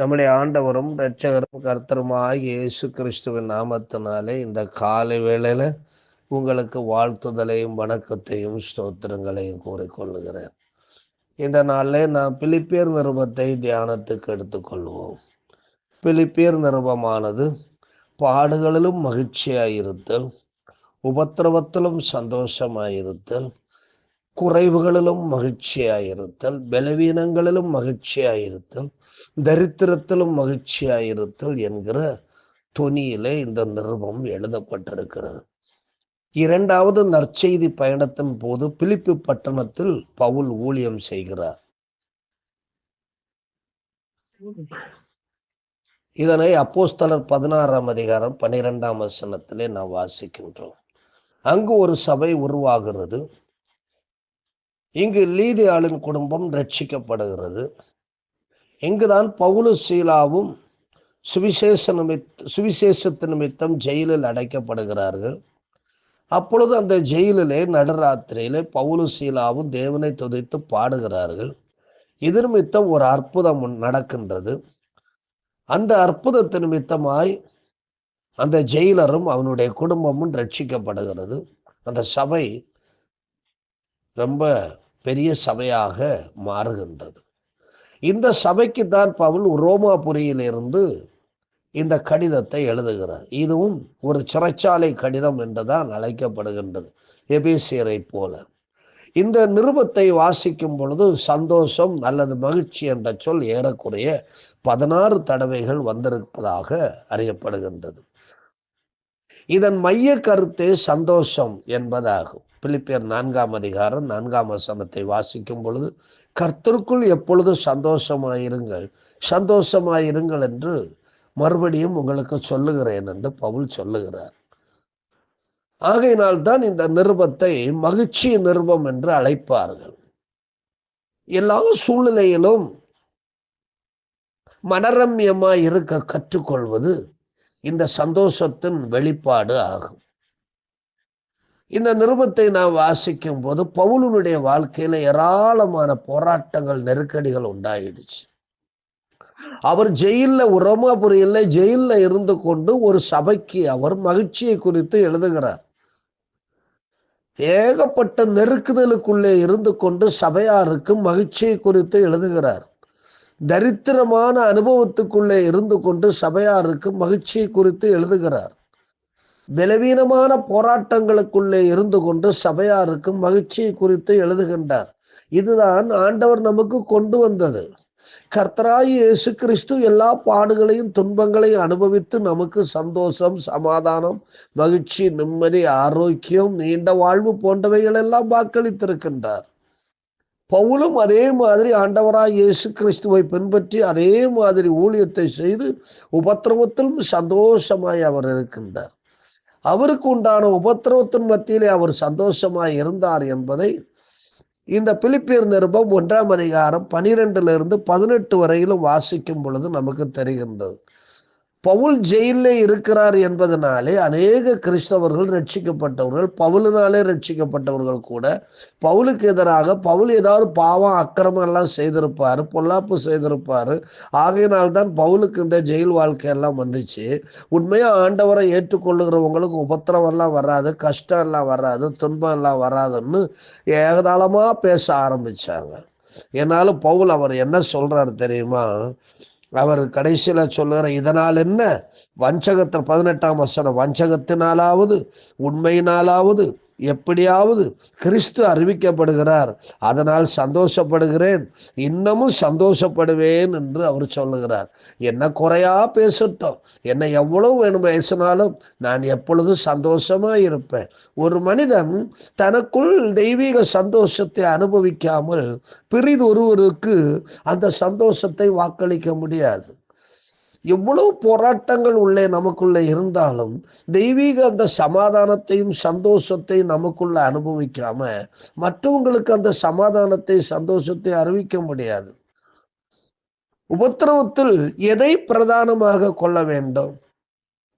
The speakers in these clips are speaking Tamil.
நம்முடைய ஆண்டவரும் இரட்சகரும் கர்த்தருமாய் இயேசு கிறிஸ்துவின் நாமத்தினாலே இந்த காலை வேளையில உங்களுக்கு வாழ்த்துதலையும் வணக்கத்தையும் ஸ்தோத்திரங்களையும் கூறிக்கொள்ளுகிறேன். இந்த நாளில் நாம் பிலிப்பியர் நிருபத்தை தியானத்துக்கு எடுத்துக்கொள்வோம். பிலிப்பியர் நிருபமானது பாடுகளிலும் மகிழ்ச்சியாயிருத்தல் உபத்திரவத்திலும் சந்தோஷமாயிருத்தல் குறைவுகளிலும் மகிழ்ச்சியாயிருத்தல் பலவீனங்களிலும் மகிழ்ச்சியாயிருத்தல் தரித்திரத்திலும் மகிழ்ச்சியாயிருத்தல் என்கிற துணியிலே இந்த நிருபம் எழுதப்பட்டிருக்கிறது. இரண்டாவது நற்செய்தி பயணத்தின் போது பிலிப்பு பட்டணத்தில் பவுல் ஊழியம் செய்கிறார். இதனை அப்போஸ்தலர் பதினாறாம் அதிகாரம் பனிரெண்டாம் வசனத்திலே நாம் வாசிக்கின்றோம். அங்கு ஒரு சபை உருவாகிறது. இங்கு லீதியாளின் குடும்பம் ரட்சிக்கப்படுகிறது. இங்குதான் பவுலு சீலாவும் சுவிசேஷ நிமித்த சுவிசேஷத்து நிமித்தம் ஜெயிலில் அடைக்கப்படுகிறார்கள். அப்பொழுது அந்த ஜெயிலிலே நடுராத்திரியிலே பவுலு சீலாவும் தேவனை துதைத்து பாடுகிறார்கள். இது நிமித்தம் ஒரு அற்புதம் நடக்கின்றது. அந்த அற்புதத்து நிமித்தமாய் அந்த ஜெயிலரும் அவனுடைய குடும்பமும் ரட்சிக்கப்படுகிறது. அந்த சபை ரொம்ப பெரிய சபையாக மாறுகின்றது. இந்த சபைக்கு தான் பவுல் ரோமாபுரியிலிருந்து இந்த கடிதத்தை எழுதுகிறார். இதுவும் ஒரு சிறைச்சாலை கடிதம் என்றுதான் அழைக்கப்படுகின்றது எபேசியரை போல. இந்த நிருபத்தை வாசிக்கும் பொழுது சந்தோஷம் அல்லது மகிழ்ச்சி என்ற சொல் ஏறக்குறைய பதினாறு தடவைகள் வந்திருப்பதாக அறியப்படுகின்றது. இதன் மைய கருத்தே சந்தோஷம் என்பதாகும். பிலிப்பியர் நான்காம் அதிகாரம் நான்காம் வசனத்தை வாசிக்கும் பொழுது கர்த்தருக்குள் எப்பொழுது சந்தோஷமாயிருங்கள். சந்தோஷமாயிருங்கள் என்று மறுபடியும் உங்களுக்கு சொல்லுகிறேன் என்று பவுல் சொல்லுகிறார். ஆகையினால் தான் இந்த நிருபத்தை மகிழ்ச்சி நிருபம் என்று அழைப்பார்கள். எல்லா சூழ்நிலையிலும் மனரம்யமாய் இருக்க கற்றுக்கொள்வது இந்த சந்தோஷத்தின் வெளிப்பாடு ஆகும். இந்த நிருபத்தை நாம் வாசிக்கும் போது பவுலனுடைய வாழ்க்கையில ஏராளமான போராட்டங்கள் நெருக்கடிகள் உண்டாயிடுச்சு. அவர் ஜெயில உரோமாபுரியில் ஜெயில இருந்து கொண்டு ஒரு சபைக்கு அவர் மகிழ்ச்சியை குறித்து எழுதுகிறார். ஏகப்பட்ட நெருக்குதலுக்குள்ளே இருந்து கொண்டு சபையாருக்கு மகிழ்ச்சியை குறித்து எழுதுகிறார். தரித்திரமான அனுபவத்துக்குள்ளே இருந்து கொண்டு சபையாருக்கு மகிழ்ச்சியை குறித்து எழுதுகிறார். பலவீனமான போராட்டங்களுக்குள்ளே இருந்து கொண்டு சபையாருக்கு மகிழ்ச்சியை குறித்து எழுதுகின்றார். இதுதான் ஆண்டவர் நமக்கு கொண்டு வந்தது. கர்த்தராய் இயேசு கிறிஸ்து எல்லா பாடுகளையும் துன்பங்களையும் அனுபவித்து நமக்கு சந்தோஷம் சமாதானம் மகிழ்ச்சி நிம்மதி ஆரோக்கியம் நீண்ட வாழ்வு போன்றவைகள் எல்லாம் வாக்களித்திருக்கின்றார். பவுலும் அதே மாதிரி ஆண்டவராய் இயேசு கிறிஸ்துவை பின்பற்றி அதே மாதிரி ஊழியத்தை செய்து உபத்திரவத்திலும் சந்தோஷமாய் அவர் இருக்கின்றார். அவருக்கு உண்டான உபத்திரவத்தின் மத்தியிலே அவர் சந்தோஷமாய் இருந்தார் என்பதை இந்த பிலிப்பியர் நிருபம் ஒன்றாம் அதிகாரம் பனிரெண்டுல இருந்து பதினெட்டு வரையிலும் வாசிக்கும் பொழுது நமக்கு தெரிகின்றது. பவுல் ஜெயிலில் இருக்கிறார் என்பதனாலே அநேக கிறிஸ்தவர்கள் ரட்சிக்கப்பட்டவர்கள் பவுலினாலே ரட்சிக்கப்பட்டவர்கள் கூட பவுலுக்கு எதிராக பவுல் ஏதாவது பாவம் அக்கிரமம் எல்லாம் செய்திருப்பாரு பொல்லாப்பு செய்திருப்பாரு. ஆகையினால்தான் பவுலுக்கு இந்த ஜெயில் வாழ்க்கை எல்லாம் வந்துச்சு. உண்மையா ஆண்டவரை ஏற்றுக்கொள்ளுகிறவங்களுக்கு உபத்திரம் எல்லாம் வராது கஷ்டம் எல்லாம் வராது துன்பம் எல்லாம் வராதுன்னு ஏகதாளமா பேச ஆரம்பிச்சாங்க. என்னாலும் பவுல் அவர் என்ன சொல்றாரு தெரியுமா? அவர் கடைசியில சொல்லுகிற இதனால் என்ன? வஞ்சகத்தில் பதினெட்டாம் வசனம் வஞ்சகத்தினாலாவது உண்மையினாலாவது எப்படியாவது கிறிஸ்து அறிவிக்கப்படுகிறார். அதனால் சந்தோஷப்படுகிறேன். இன்னமும் சந்தோஷப்படுவேன் என்று அவர் சொல்லுகிறார். என்ன குறையா பேசட்டும். என்ன எவ்வளவு வேணும் பேசினாலும் நான் எப்பொழுதும் சந்தோஷமா இருப்பேன். ஒரு மனிதன் தனக்குள் தெய்வீக சந்தோஷத்தை அனுபவிக்காமல் பிரிதொருவருக்கு அந்த சந்தோஷத்தை வாக்களிக்க முடியாது. எவ்வளவு போராட்டங்கள் உள்ளே நமக்குள்ளே இருந்தாலும் தெய்வீக அந்த சமாதானத்தையும் சந்தோஷத்தையும் நமக்குள்ள அனுபவிக்காம மற்றவங்களுக்கு அந்த சமாதானத்தை சந்தோஷத்தை அறிவிக்க முடியாது. உபத்திரவத்தில் எதை பிரதானமாக கொள்ள வேண்டும்?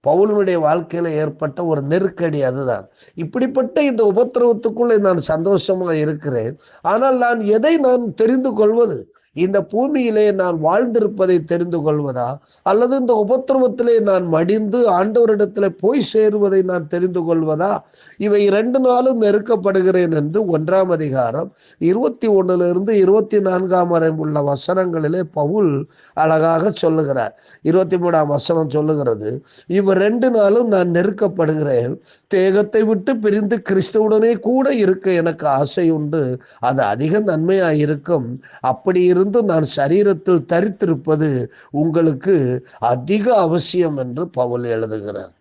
பவுலனுடைய வாழ்க்கையில ஏற்பட்ட ஒரு நெருக்கடி அதுதான். இப்படிப்பட்ட இந்த உபத்திரவத்துக்குள்ளே நான் சந்தோஷமா இருக்கிறேன். ஆனால் நான் எதை நான் தெரிந்து கொள்வது? இந்த பூமியிலே நான் வாழ்ந்திருப்பதை தெரிந்து கொள்வதா? அல்லது இந்த உபத்திரவத்திலே நான் மடிந்து ஆண்டவரிடத்திலே போய் சேருவதை நான் தெரிந்து கொள்வதா? இவை இரண்டு நாளும் நெருக்கப்படுகிறேன் என்று ஒன்றாம் அதிகாரம் இருபத்தி ஒண்ணுல இருந்து இருபத்தி நான்காம் வரை உள்ள வசனங்களிலே பவுல் அழகாக சொல்லுகிறார். இருபத்தி மூணாம் வசனம் சொல்லுகிறது இவ ரெண்டு நாளும் நான் நெருக்கப்படுகிறேன். தேகத்தை விட்டு பிரிந்து கிறிஸ்துவுடனே கூட இருக்க எனக்கு ஆசை உண்டு. அது அதிக நன்மையாயிருக்கும். அப்படி இருந்து நான் சரீரத்தில் தரித்திருப்பது உங்களுக்கு அதிக அவசியம் என்று பவுல் எழுதுகிறார்.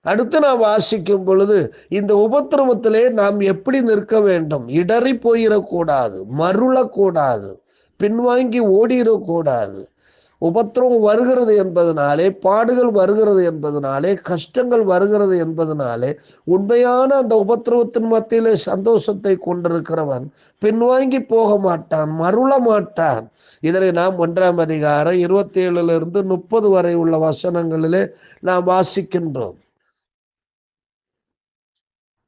அடுத்து நாம் வாசிக்கும் பொழுது இந்த உபத்திரவத்திலே நாம் எப்படி நிற்க வேண்டும்? இடறி போயிடக்கூடாது மருளக்கூடாது பின்வாங்கி ஓடிடக்கூடாது. உபத்திரவம் வருகிறது என்பதனாலே பாடுகள் வருகிறது என்பதனாலே கஷ்டங்கள் வருகிறது என்பதனாலே உண்மையான அந்த உபத்திரவத்தின் மத்தியிலே சந்தோஷத்தை கொண்டிருக்கிறவன் பின்வாங்கி போக மாட்டான் மருள மாட்டான். இதனை நாம் ஒன்றாம் அதிகாரம் இருபத்தி ஏழுல இருந்து முப்பது வரை உள்ள வசனங்களிலே நாம் வாசிக்கின்றோம்.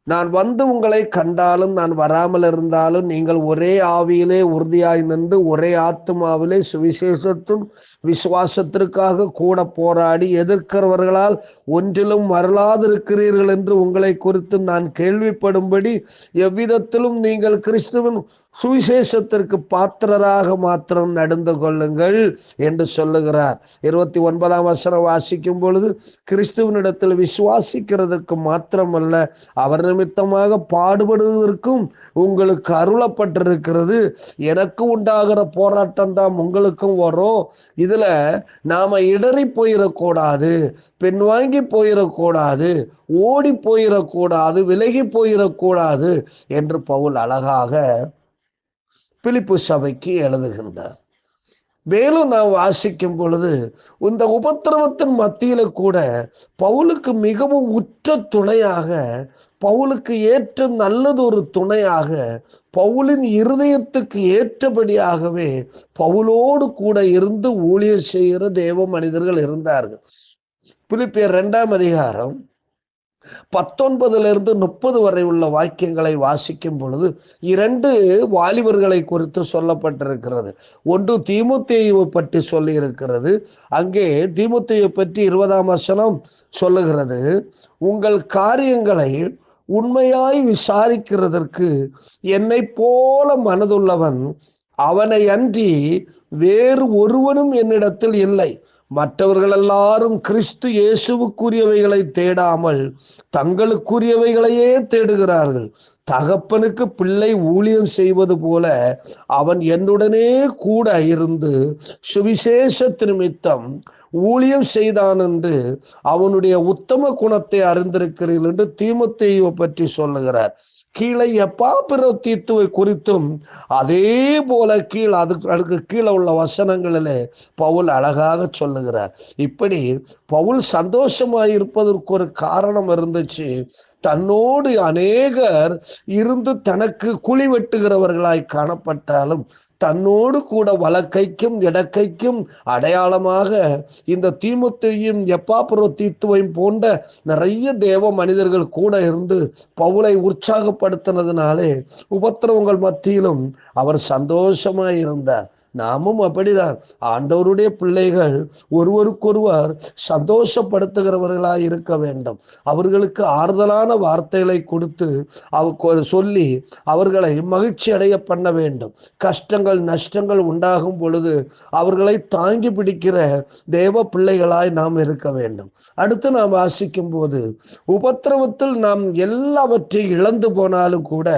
நான் வந்து உங்களை கண்டாலும் நான் வராமல் இருந்தாலும் நீங்கள் ஒரே ஆவியிலே உறுதியாய் நின்று ஒரே ஆத்மாவிலே சுவிசேஷத்தும் விசுவாசத்திற்காக கூட போராடி எதிர்க்கிறவர்களால் ஒன்றிலும் வரலாதிருக்கிறீர்கள் என்று உங்களை குறித்து நான் கேள்விப்படும்படி எவ்விதத்திலும் நீங்கள் கிறிஸ்துவின் சுவிசேஷத்திற்கு பாத்திரராக மாத்திரம் நடந்து கொள்ளுங்கள் என்று சொல்லுகிறார். இருபத்தி ஒன்பதாம் வசனம் வாசிக்கும் பொழுது கிறிஸ்துவனிடத்தில் விசுவாசிக்கிறதுக்கு மாத்திரமல்ல அவர் நிமித்தமாக பாடுபடுவதற்கும் உங்களுக்கு அருளப்பட்டிருக்கிறது. எனக்கு உண்டாகிற போராட்டம் தான் உங்களுக்கும் வரும். இதுல நாம இடறி போயிடக்கூடாது பின்வாங்கி போயிடக்கூடாது ஓடி போயிடக்கூடாது விலகி போயிடக்கூடாது என்று பவுல் அழகாக பிலிப்பு சபைக்கு எழுதுகின்றார். மேலும் நாம் வாசிக்கும் பொழுது இந்த உபத்திரவத்தின் மத்தியில கூட பவுலுக்கு மிகவும் உற்ற துணையாக பவுலுக்கு ஏற்ற நல்லது ஒரு துணையாக பவுலின் இருதயத்துக்கு ஏற்றபடியாகவே பவுலோடு கூட இருந்து ஊழியர் செய்கிற தேவ மனிதர்கள் இருந்தார்கள். பிலிப்பியர் ரெண்டாம் அதிகாரம் பத்தொன்பதுல இருந்து முப்பது வரை உள்ள வாக்கியங்களை வாசிக்கும் பொழுது இரண்டு வாலிபர்களை குறித்து சொல்லப்பட்டிருக்கிறது. ஒன்று தீமுத்தேயுவை பற்றி சொல்லி இருக்கிறது அங்கே தீமுத்தேயை பற்றி இருபதாம் வசனம் சொல்லுகிறது. உங்கள் காரியங்களை உண்மையாய் விசாரிக்கிறதற்கு என்னை போல மனதுள்ளவன் அவனை அன்றி வேறு ஒருவனும் என்னிடத்தில் இல்லை. மற்றவர்கள் எல்லாரும் கிறிஸ்து இயேசுவுக்குரியவைகளை தேடாமல் தங்களுக்குரியவைகளையே தேடுகிறார்கள். தகப்பனுக்கு பிள்ளை ஊழியம் செய்வது போல அவன் என்னுடனே கூட இருந்து சுவிசேஷ நிமித்தம் ஊழியம் செய்தான் என்று அவனுடைய உத்தம குணத்தை அறிந்திருக்கிறீர்கள் என்று தீமத்தேயுவை பற்றி சொல்லுகிறார். கீழே எப்பா பிரத்தீத்துவை குறித்தும் அதே போல கீழ் அதுக்கு அதுக்கு கீழே உள்ள வசனங்களிலே பவுல் அழகாக சொல்லுகிறார். இப்படி பவுல் சந்தோஷமாயிருப்பதற்கு ஒரு காரணம் இருந்துச்சு. தன்னோடு அநேகர் இருந்து தனக்கு குழி வெட்டுகிறவர்களாய் காணப்பட்டாலும் தன்னோடு கூட வலக்கைக்கும் இடக்கைக்கும் அடையாளமாக இந்த தீமுத்தையும் எப்பாப்புரோ தீத்துவையும் போன்ற நிறைய தேவ மனிதர்கள் கூட இருந்து பவுலை உற்சாகப்படுத்தினதுனாலே உபத்திரவங்கள் மத்தியிலும் அவர் சந்தோஷமாய் இருந்தார் நாமும் அப்படிதான். ஆண்டவருடைய பிள்ளைகள் ஒருவருக்கொருவர் சந்தோஷப்படுத்துகிறவர்களாய் இருக்க வேண்டும். அவர்களுக்கு ஆறுதலான வார்த்தைகளை கொடுத்து அவ சொல்லி அவர்களை மகிழ்ச்சி அடைய பண்ண வேண்டும். கஷ்டங்கள் நஷ்டங்கள் உண்டாகும் பொழுது அவர்களை தாங்கி பிடிக்கிற தேவ பிள்ளைகளாய் நாம் இருக்க வேண்டும். அடுத்து நாம் வாசிக்கும் போது உபத்திரவத்தில் நாம் எல்லாவற்றையும் இழந்து போனாலும் கூட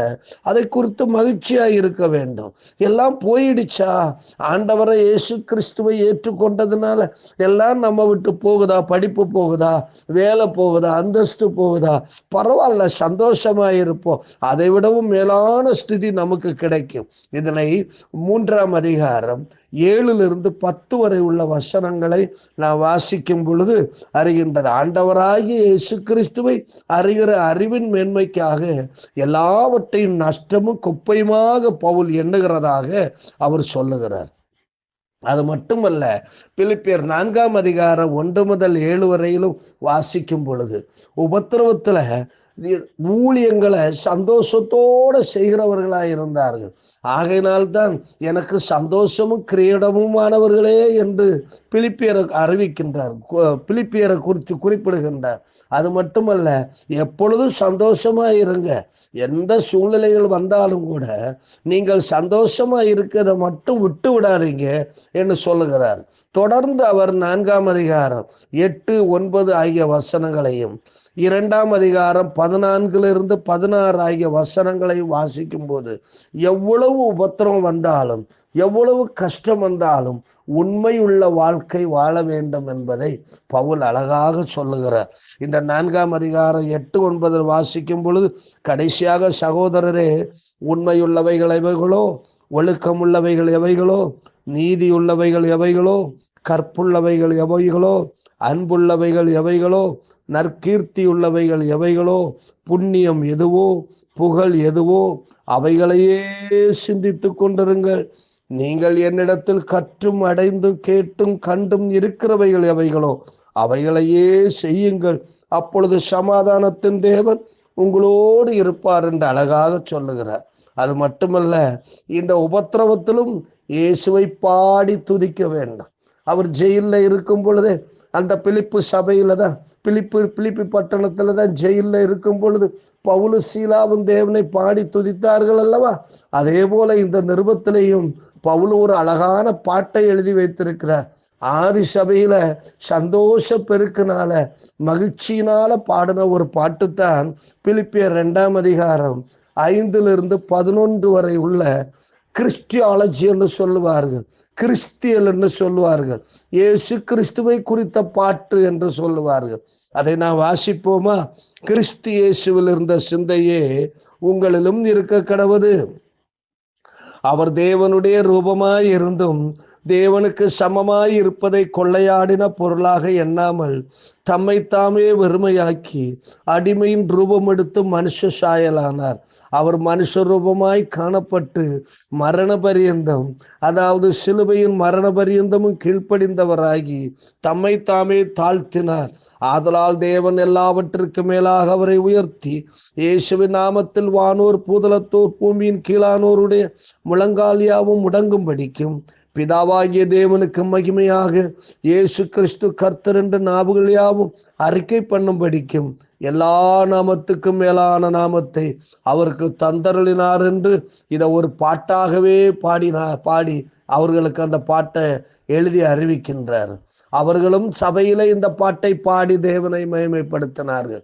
அதை குறித்து மகிழ்ச்சியாய் இருக்க வேண்டும். எல்லாம் போயிடுச்சா? ஆண்டவரை இயேசு கிறிஸ்துவை ஏற்றுக்கொண்டதுனால எல்லாம் நம்ம விட்டு போகுதா? படிப்பு போகுதா? வேலை போகுதா? அந்தஸ்து போகுதா? பரவாயில்ல சந்தோஷமா இருப்போம். அதை விடவும் மேலான ஸ்திதி நமக்கு கிடைக்கும். இதனை மூன்றாம் அதிகாரம் ஏழிலிருந்து பத்து வரை உள்ள வசனங்களை நான் வாசிக்கும் பொழுது அறிகின்றது. ஆண்டவராகிய இயேசு கிறிஸ்துவை அறிகிற அறிவின் மேன்மைக்காக எல்லாவற்றையும் நஷ்டமும் குப்பையுமாக பவுல் எண்ணுகிறதாக அவர் சொல்லுகிறார். அது மட்டுமல்ல பிலிப்பியர் நான்காம் அதிகாரம் ஒன்று முதல் ஏழு வரையிலும் வாசிக்கும் பொழுது உபத்திரவத்துல ஊழியங்களை சந்தோஷத்தோடு செய்கிறவர்களாக இருந்தார்கள். ஆகையினால்தான் எனக்கு சந்தோஷமும் கிரீடமுமானவர்களே என்று பிலிப்பியரை அறிவிக்கின்றார். பிலிப்பியரை குறித்து குறிப்பிடுகின்றார். அது மட்டுமல்ல எப்பொழுதும் சந்தோஷமா இருங்க. எந்த சூழ்நிலைகள் வந்தாலும் கூட நீங்கள் சந்தோஷமா இருக்கிறத மட்டும் விட்டு விடாதீங்க என்று சொல்லுகிறார். தொடர்ந்து அவர் நான்காம் அதிகாரம் எட்டு ஒன்பது ஆகிய வசனங்களையும் இரண்டாம் அதிகாரம் பதினான்கிலிருந்து பதினாறு ஆகிய வசனங்களை வாசிக்கும் போது எவ்வளவு உபத்திரம் வந்தாலும் எவ்வளவு கஷ்டம் வந்தாலும் உண்மையுள்ள வாழ்க்கை வாழ வேண்டும் என்பதை பவுல் அழகாக சொல்லுகிறார். இந்த நான்காம் அதிகாரம் எட்டு ஒன்பதில் வாசிக்கும் பொழுது கடைசியாக சகோதரரே உண்மையுள்ளவைகள் எவைகளோ ஒழுக்கமுள்ளவைகள் எவைகளோ நீதியுள்ளவைகள் எவைகளோ கற்புள்ளவைகள் எவைகளோ அன்புள்ளவைகள் எவைகளோ நற்கீர்த்தி உள்ளவைகள் எவைகளோ? புண்ணியம் எதுவோ? புகழ் எதுவோ? அவைகளையே சிந்தித்து கொண்டிருங்கள். நீங்கள் என்னிடத்தில் கற்றும் அடைந்து கேட்டும் கண்டும் இருக்கிறவைகள் எவைகளோ? அவைகளையே செய்யுங்கள். அப்பொழுது சமாதானத்தின் தேவன் உங்களோடு இருப்பார் என்று அழகாக சொல்லுகிறார். அது மட்டுமல்ல இந்த உபத்திரவத்திலும் இயேசுவை பாடி துதிக்க வேண்டும். அவர் ஜெயில இருக்கும் பொழுதே அந்த பிலிப்பு சபையில தான் பிலிப்பு பிலிப்பி பட்டணத்துல தான் ஜெயிலில் இருக்கும் பொழுது பவுலு சீலாவும் தேவனை பாடி துதித்தார்கள் அல்லவா? அதே போல இந்த நிருபத்திலையும் பவுலு ஒரு அழகான பாட்டை எழுதி வைத்திருக்கிறார். ஆதி சபையில சந்தோஷ பெருக்குனால மகிழ்ச்சியினால பாடின ஒரு பாட்டு தான் பிலிப்பிய ரெண்டாம் அதிகாரம் ஐந்திலிருந்து பதினொன்று வரை உள்ள கிறிஸ்டியாலஜி என்று சொல்லுவார்கள். கிறிஸ்தியல் என்று சொல்லுவார்கள். இயேசு கிறிஸ்துவை குறித்த பாட்டு என்று சொல்லுவார்கள். அதை நான் வாசிப்போமா? கிறிஸ்து இயேசுவில் இருந்த சிந்தையே உங்களிலும் இருக்க கடவுது. அவர் தேவனுடைய ரூபமாய் இருந்தும் தேவனுக்கு சமமாய் இருப்பதை கொள்ளையாடின பொருளாக எண்ணாமல் தம்மை தாமே வெறுமையாக்கி அடிமையின் ரூபம் எடுத்து மனுஷ சாயலானார். அவர் மனுஷ ரூபமாய் காணப்பட்டு மரண பரியந்தம் அதாவது சிலுவையின் மரண பரியந்தமும் கீழ்ப்படிந்தவராகி தம்மை தாமே தாழ்த்தினார். ஆதலால் தேவன் எல்லாவற்றிற்கு மேலாக அவரை உயர்த்தி இயேசுவின் நாமத்தில் வானோர் பூதலத்தோர் பூமியின் கீழானோருடைய முழங்காலியாவும் முடங்கும்படிக்கும் பிதாவாகிய தேவனுக்கு மகிமையாக. இயேசு கிறிஸ்து கர்த்தர் என்ற நாவுகள் யாவும் அறிக்கை பண்ணும்படிக்கும் எல்லா நாமத்துக்கும் மேலான நாமத்தை அவருக்கு தந்தருளினார் என்று இதை ஒரு பாட்டாகவே பாடினா பாடி அவர்களுக்கு அந்த பாட்டை எழுதி அறிவிக்கின்றார். அவர்களும் சபையில இந்த பாட்டை பாடி தேவனை மகிமைப்படுத்தினார்கள்.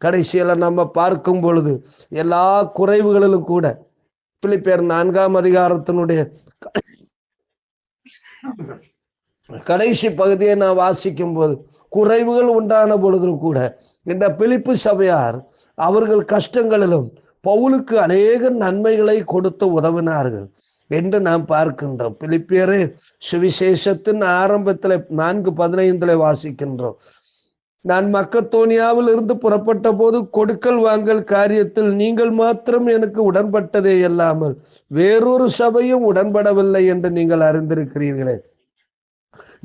கடைசியில நம்ம பார்க்கும் பொழுது எல்லா குறைவுகளிலும் கூட பிள்ளைப்பேர் நான்காம் அதிகாரத்தினுடைய கடைசி பகுதியை நான் வாசிக்கும் போது குறைவுகள் உண்டான பொழுதும் கூட இந்த பிலிப்பு சபையார் அவர்கள் கஷ்டங்களிலும் பவுலுக்கு அநேக நன்மைகளை கொடுத்து உதவினார்கள் என்று நாம் பார்க்கின்றோம். பிலிப்பியரே சுவிசேஷத்தின் ஆரம்பத்தில் நான்கு பதினைந்துல வாசிக்கின்றோம். நான் மக்கத்தோனியாவில் இருந்து புறப்பட்ட போது கொடுக்கல் வாங்கல் காரியத்தில் நீங்கள் மாத்திரம் எனக்கு உடன்பட்டதே இல்லாமல் வேறொரு சபையும் உடன்படவில்லை என்று நீங்கள் அறிந்திருக்கிறீர்களே.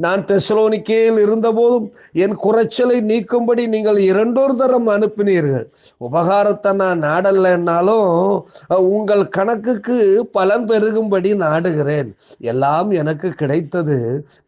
நான் தெசலோனிக்கேயில் இருந்தபோதும் என் குறைச்சலை நீக்கும்படி நீங்கள் இரண்டொரு தரம் அனுப்பினீர்கள். உபகாரத்தை நான் நாடலைன்னாலும் உங்கள் கணக்குக்கு பலன் பெருகும்படி நாடுகிறேன். எல்லாம் எனக்கு கிடைத்தது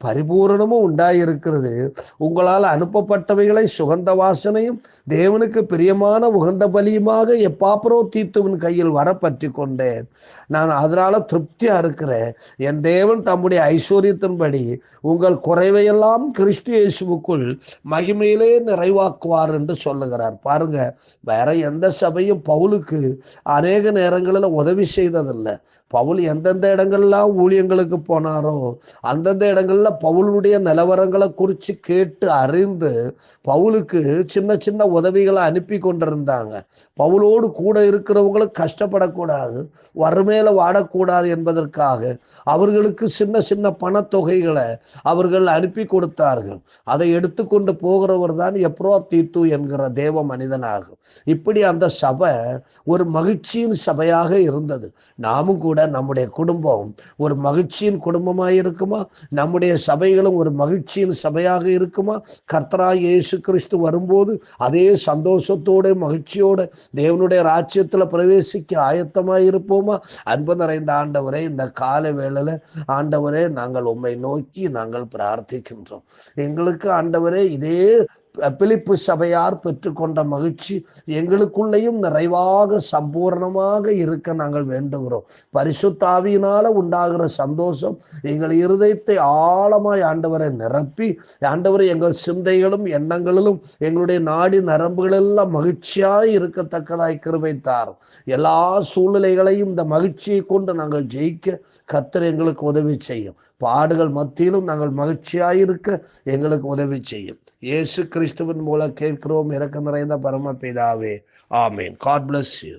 பரிபூரணமும் உண்டாயிருக்கிறது. உங்களால் அனுப்பப்பட்டவைகளை சுகந்த வாசனையும் தேவனுக்கு பிரியமான உகந்த பலியுமாக எப்பாப்பரோ தீத்துவின் கையில் வர பற்றி கொண்டேன். நான் அதனால திருப்தியா இருக்கிறேன். என் தேவன் தம்முடைய ஐஸ்வர்யத்தின்படி உங்கள் குறைவையெல்லாம் கிறிஸ்து இயேசுவுக்குள் மகிமையிலே நிறைவாக்குவார் என்று சொல்லுகிறார். பாருங்க வேற எந்த சபையும் பவுலுக்கு அநேக நேரங்களில் உதவி செய்ததில்லை. பவுல் எந்தெந்த இடங்கள்லாம் ஊழியங்களுக்கு போனாரோ அந்தந்த இடங்கள்ல பவுலுடைய நிலவரங்களை குறித்து கேட்டு அறிந்து பவுலுக்கு சின்ன சின்ன உதவிகளை அனுப்பி கொண்டிருந்தாங்க. பவுலோடு கூட இருக்கிறவங்களும் கஷ்டப்படக்கூடாது வறுமையில வாடக்கூடாது என்பதற்காக அவர்களுக்கு சின்ன சின்ன பணத்தொகைகளை அவர்கள் அனுப்பி கொடுத்தார்கள். அதை எடுத்துக்கொண்டு போகிறவர் தான் எப்ரோ தீத்து என்கிற தேவ மனிதனாகும். இப்படி அந்த சபை ஒரு மகிழ்ச்சியின் சபையாக இருந்தது. நாமும் கூட கூட நம்முடைய குடும்பம் ஒரு மகிழ்ச்சியின் குடும்பமாக இருக்குமா? நம்முடைய சபைகளும் ஒரு மகிழ்ச்சியின் சபையாக இருக்குமா? கர்த்தரா இயேசு கிறிஸ்து வரும்போது அதே சந்தோஷத்தோட மகிழ்ச்சியோட தேவனுடைய ராஜ்யத்தில் பிரவேசிக்க ஆயத்தமாக இருப்போமா? அன்பு நிறைந்த ஆண்டவரே இந்த கால வேளையில் ஆண்டவரே நாங்கள் உம்மை நோக்கி நாங்கள் பிரார்த்திக்கின்றோம். எங்களுக்கு ஆண்டவரே இதே பிலிப்பு சபையார் பெற்றுக்கொண்ட மகிழ்ச்சி எங்களுக்குள்ளேயும் நிறைவாக சம்பூர்ணமாக இருக்க நாங்கள் வேண்டுகிறோம். பரிசுத்தாவியினால உண்டாகிற சந்தோஷம் எங்கள் இருதயத்தை ஆழமாய் ஆண்டவரை நிரப்பி ஆண்டவரை எங்கள் சிந்தைகளும் எண்ணங்களிலும் எங்களுடைய நாடி நரம்புகளெல்லாம் மகிழ்ச்சியாய் இருக்கத்தக்கதாய் கிருபைத்தார் எல்லா சூழ்நிலைகளையும் இந்த மகிழ்ச்சியை கொண்டு நாங்கள் ஜெயிக்க கத்தர் எங்களுக்கு உதவி செய்யும். பாடுகள் மத்தியிலும் நாங்கள் மகிழ்ச்சியாயிருக்க எங்களுக்கு உதவி செய்யும். இயேசு கிறிஸ்துவின் மூலம் கேட்கிறோம் இறக்க நிறைந்த பரம பிதாவே ஆமேன். God bless you